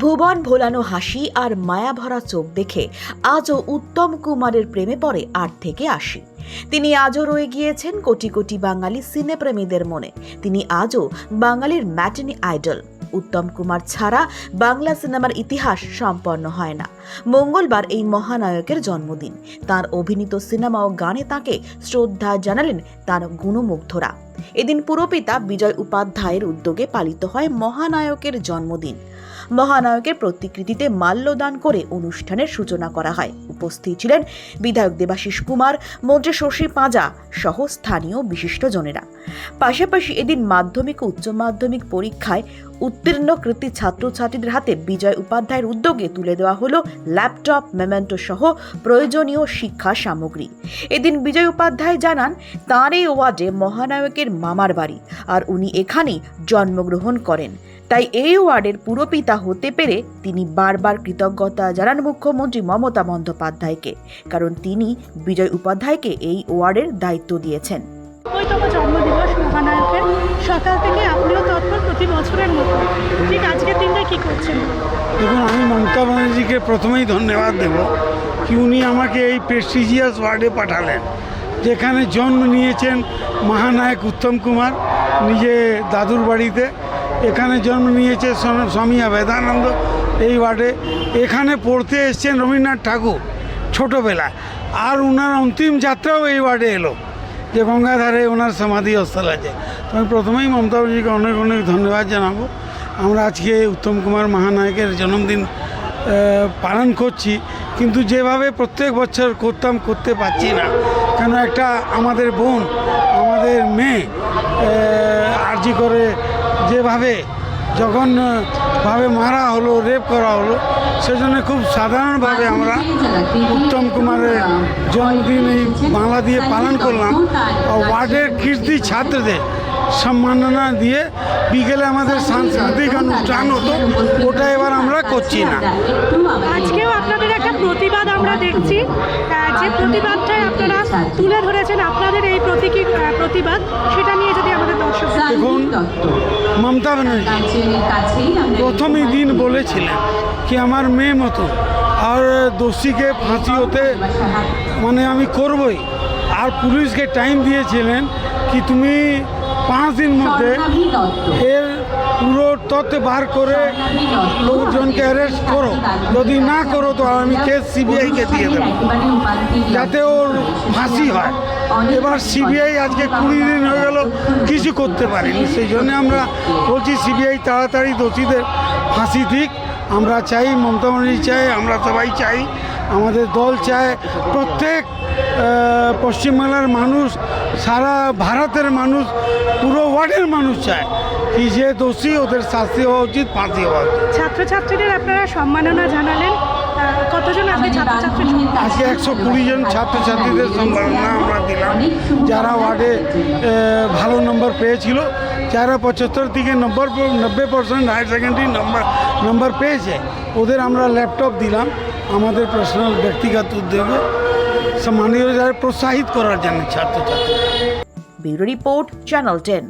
ভুবন ভোলানো হাসি আর মায়াভরা চোখ দেখে আজও উত্তম কুমারের প্রেমে পড়ে আট থেকে আশি। তিনি আজও রয়ে গিয়েছেন কোটি কোটি বাঙালি সিনেপ্রেমীদের মনে। তিনি আজও বাঙালির ম্যাটিনি আইডল। উত্তম কুমার ছাড়া বাংলা সিনেমার ইতিহাস সম্পন্ন হয় না। মঙ্গলবার এই মহানায়কের জন্মদিন। তার অভিনীত সিনেমা ও গানে তাকে শ্রদ্ধা জানালেন তার গুণমুগ্ধরা। এদিন পুরপিতা বিজয় উপাধ্যায়ের উদ্যোগে পালিত হয় মহানায়কের জন্মদিন। মহানায়কের প্রতিকৃতিতে মাল্যদান করে অনুষ্ঠানের সূচনা করা হয়। উপস্থিত ছিলেন বিধায়ক দেবাশিস কুমার, মন্ত্রী শশী পাঁজা সহ স্থানীয় বিশিষ্টজনেরা। পাশাপাশি এদিন মাধ্যমিক ও উচ্চ মাধ্যমিক পরীক্ষায় উত্তীর্ণ কৃতি ছাত্রছাত্রীদের হাতে বিজয় উপাধ্যায়ের উদ্যোগে তুলে দেওয়া হলো ল্যাপটপ, মেমেন্টো সহ প্রয়োজনীয় শিক্ষা সামগ্রী। এদিন বিজয় উপাধ্যায় জানান, তাঁর এই ওয়ার্ডে মহানায়কের মামার বাড়ি আর উনি এখানেই জন্মগ্রহণ করেন। তাই এই ওয়ার্ডের পুরপিতা হতে পেরে তিনি বারবার কৃতজ্ঞতা জানান মুখ্যমন্ত্রী মমতা বন্দ্যোপাধ্যায়কে, কারণ তিনি বিজয় উপাধ্যায়কে এই ওয়ার্ডের দায়িত্ব দিয়েছেন। নব্বইতম জন্মদিবস মহানায়কের। সকাল থেকে আপনিও তৎপর প্রতি বছরের মতো। ঠিক আজকের দিনটা কি করছেন? দেখুন, আমি মমতা ব্যানার্জিকে প্রথমেই ধন্যবাদ দেব কি উনি আমাকে এই প্রেস্টিজিয়াস ওয়ার্ডে পাঠালেন। যেখানে জন্ম নিয়েছেন মহানায়ক উত্তম কুমার, নিজে দাদুর বাড়িতে। এখানে জন্ম নিয়েছে স্বামী- স্বামী বেদানন্দ এই ওয়ার্ডে এখানে পড়তে এসছেন রবীন্দ্রনাথ ঠাকুর ছোটোবেলায়। আর ওনার অন্তিম যাত্রাও এই ওয়ার্ডে এলো। যে গঙ্গাধারে ওনার সমাধি অস্থল আছে। তো আমি প্রথমেই মমতা ব্যানার্জিকে অনেক অনেক ধন্যবাদ জানাব। আমরা আজকে উত্তম কুমার মহানায়কের জন্মদিন পালন করছি, কিন্তু যেভাবে প্রত্যেক বছর করতাম, করতে পারছি না। কেন একটা আমাদের বোন, আমাদের মেয়ে আর্জি করে যেভাবে জঘন্যভাবে মারা হলো রেপ করা হলো, সেজন্য খুব সাধারণভাবে আমরা উত্তম কুমারের জন্মদিন এই বাংলা দিয়ে পালন করলাম। ওয়ার্ডের কীর্তি ছাত্রদের সম্মাননা দিয়ে বিকেলে আমাদের সাংস্কৃতিক অনুষ্ঠান হতো, ওটা এবার আমরা করছি না। আজকেও আপনাদের একটা প্রতিবাদ আমরা দেখছি যে প্রতিবাদটাই আপনারা তুলে ধরেছেন মমতা ব্যানার্জি। প্রথমই দিন বলেছিলেন কি আমার মেয়ে মতো আর দোষীকে ফাঁসি হতে মানে আমি করবই। আর পুলিশকে টাইম দিয়েছিলেন কি তুমি পাঁচ দিন মধ্যে এর পুরো তথ্য বার করে লোকজনকে অ্যারেস্ট করো। যদি না করো তো আমি কেস সিবিআইকে দিয়ে দেবো। যাতে ওর ফাঁসি হয়। এবার সিবিআই আজকে কুড়ি দিন হয়ে গেল। কিছু করতে পারেনি। সেই জন্য আমরা বলছি, সিবিআই তাড়াতাড়ি দোষীদের ফাঁসি দিক। আমরা চাই, মমতা ব্যানার্জি চাই, আমরা সবাই চাই, আমাদের দল চায় প্রত্যেক পশ্চিমবাংলার মানুষ, সারা ভারতের মানুষ, পুরো ওয়ার্ল্ডের মানুষ চায় কি যে দোষী ওদের শাস্তি হওয়া উচিত, ফাঁসি হওয়া উচিত। ছাত্রছাত্রীদের আপনারা সম্মাননা জানালেন। কতজন আজকে ছাত্রছাত্রী আজকে একশো কুড়ি জন ছাত্রছাত্রীদের সম্ভাবনা আমরা দিলাম। যারা ওয়ার্ডে ভালো নম্বর পেয়েছিল যারা পঁচাত্তর থেকে নব্বই নব্বই percent higher secondary number number পেয়েছে ওদের আমরা ল্যাপটপ দিলাম আমাদের পার্সোনাল ব্যক্তিগত উদ্যোগে। সম্মানীয় যারা প্রোৎসাহিত করার জন্য ছাত্রছাত্রী ব্যুরো রিপোর্ট চ্যানেল টেন